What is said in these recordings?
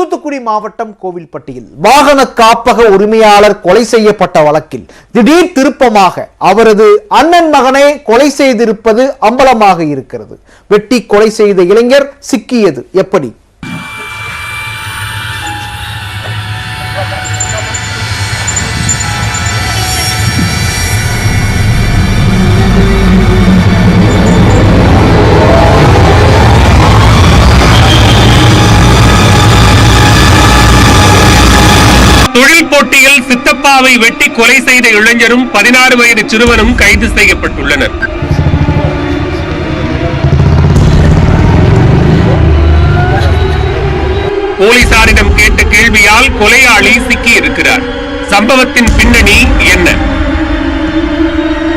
தூத்துக்குடி மாவட்டம் கோவில்பட்டியில் வாகன காப்பக உரிமையாளர் கொலை செய்யப்பட்ட வழக்கில் திடீர் திருப்பமாக அவரது அண்ணன் மகனை கொலை செய்திருப்பது அம்பலமாக இருக்கிறது. வெட்டி கொலை செய்த இளைஞர் சிக்கியது. எப்படி? தொழில் போட்டியில் சித்தப்பாவை வெட்டி கொலை செய்த இளைஞரும் பதினாறு வயது சிறுவனும் கைது செய்யப்பட்டுள்ளனர். போலீசாரிடம் கேட்ட கேள்வியால் கொலையாளி சிக்கியிருக்கிறார். சம்பவத்தின் பின்னணி என்ன?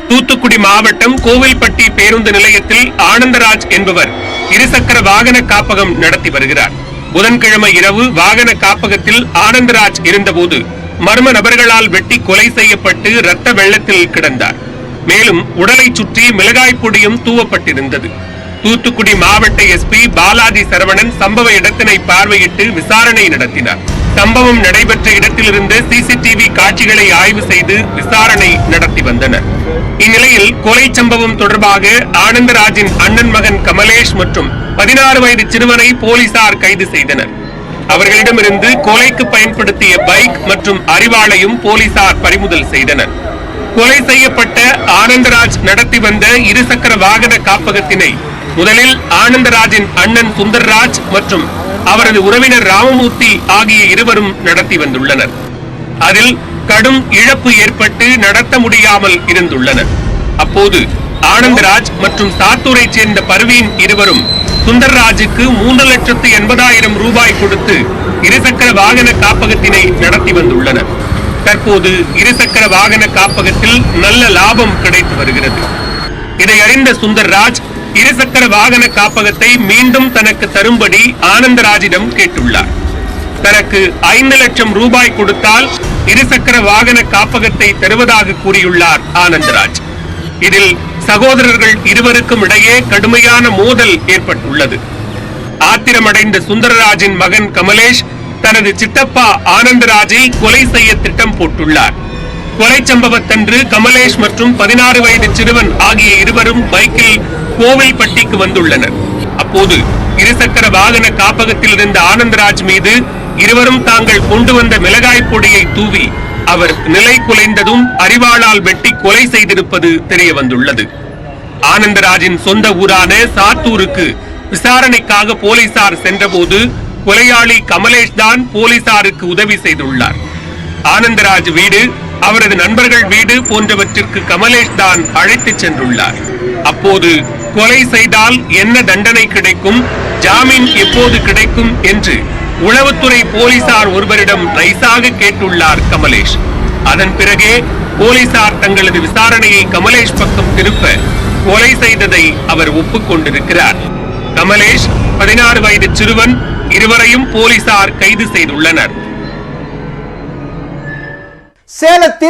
தூத்துக்குடி மாவட்டம் கோவில்பட்டி பேருந்து நிலையத்தில் ஆனந்தராஜ் என்பவர் இருசக்கர வாகன காப்பகம் நடத்தி வருகிறார். புதன்கிழமை இரவு வாகன காப்பகத்தில் ஆனந்தராஜ் இருந்தபோது மர்ம நபர்களால் வெட்டி கொலை செய்யப்பட்டு இரத்த வெள்ளத்தில் கிடந்தார். மேலும் உடலை சுற்றி மிளகாய் பொடியும் தூவப்பட்டிருந்தது. தூத்துக்குடி மாவட்ட எஸ்பி பாலாஜி சரவணன் சம்பவ இடத்தினை பார்வையிட்டு விசாரணை நடத்தினார். சம்பவம் நடைபெற்ற இடத்திலிருந்து சிசிடிவி காட்சிகளை ஆய்வு செய்து விசாரணை நடத்தி வந்தனர். இந்நிலையில் கொலை சம்பவம் தொடர்பாக ஆனந்தராஜின் அண்ணன் மகன் கமலேஷ் மற்றும் பதினாறு வயது சிறுவனை போலீசார் கைது செய்தனர். அவர்களிடமிருந்து கொலைக்கு பயன்படுத்திய பைக் மற்றும் அறிவாளையும் போலீசார் பறிமுதல் செய்தனர். கொலை செய்யப்பட்ட ஆனந்தராஜ் நடத்தி வந்த இருசக்கர வாகன காப்பகத்தினை முதலில் ஆனந்தராஜின் அண்ணன் சுந்தர்ராஜ் மற்றும் அவரது உறவினர் ராமமூர்த்தி ஆகிய இருவரும் நடத்தி வந்துள்ளனர். அதில் கடும் இழப்பு ஏற்பட்டு நடத்த முடியாமல் இருந்துள்ளனர். அப்போது ஆனந்தராஜ் மற்றும் சாத்தூரை சேர்ந்த பர்வீன் இருவரும் சுந்தர்ராஜுக்கு மூன்று லட்சத்து எண்பதாயிரம் ரூபாய் கொடுத்து இருசக்கர வாகன காப்பகத்தினை நடத்தி வந்துள்ளனர். தற்போது இருசக்கர வாகன காப்பகத்தில் நல்ல லாபம் கிடைத்து வருகிறது. இதை அறிந்த சுந்தர்ராஜ் இருசக்கர வாகன காப்பகத்தை மீண்டும் தனக்கு தரும்படி ஆனந்தராஜிடம் கேட்டுள்ளார். தனக்கு ஐந்து லட்சம் ரூபாய் கொடுத்தால் இருசக்கர வாகன காப்பகத்தை தருவதாக கூறியுள்ளார் ஆனந்தராஜ். இதில் சகோதரர்கள் இருவருக்கும் இடையே கடுமையான மோதல் ஏற்பட்டுள்ளது. ஆத்திரமடைந்த சுந்தரராஜின் மகன் கமலேஷ் தனது சித்தப்பா ஆனந்தராஜை கொலை செய்ய திட்டம் போட்டுள்ளார். கொலை சம்பவத்தன்று கமலேஷ் மற்றும் பதினாறு வயது சிறுவன் ஆகிய இருவரும் பைக்கில் கோவில்பட்டிக்கு வந்துள்ளனர். அப்போது இருசக்கர வாகன காப்பகத்தில் இருந்த ஆனந்தராஜ் மீது இருவரும் தாங்கள் கொண்டு வந்த மிளகாய் பொடியை தூவி அவர் நிலை குலைந்ததும் அறிவாளால் வெட்டி கொலை செய்திருப்பது தெரிய வந்துள்ளது. ஆனந்தராஜின் சொந்த ஊரான சாத்தூருக்கு விசாரணைக்காக போலீசார் சென்றபோது கொலையாளி கமலேஷ் தான் போலீசாருக்கு உதவி செய்துள்ளார். ஆனந்தராஜ் வீடு அவரது நண்பர்கள் வீடு போன்றவற்றிற்கு கமலேஷ் தான் அழைத்துச் சென்றுள்ளார். அப்போது கொலை செய்தால் என்ன தண்டனை கிடைக்கும்? ஜாமீன் எப்போது கிடைக்கும் என்று உளவுத்துறை போலீசார் ஒருவரிடம் நைசாக கேட்டுள்ளார் கமலேஷ். அதன் பிறகே போலீசார் தங்களது விசாரணையை கமலேஷ் பக்கம் திருப்ப கொலை செய்ததை அவர் ஒப்புக்கொண்டிருக்கிறார் கமலேஷ் பதினாறு வயது சிறுவன் இருவரையும் போலீசார் கைது செய்துள்ளனர். சேலத்தில்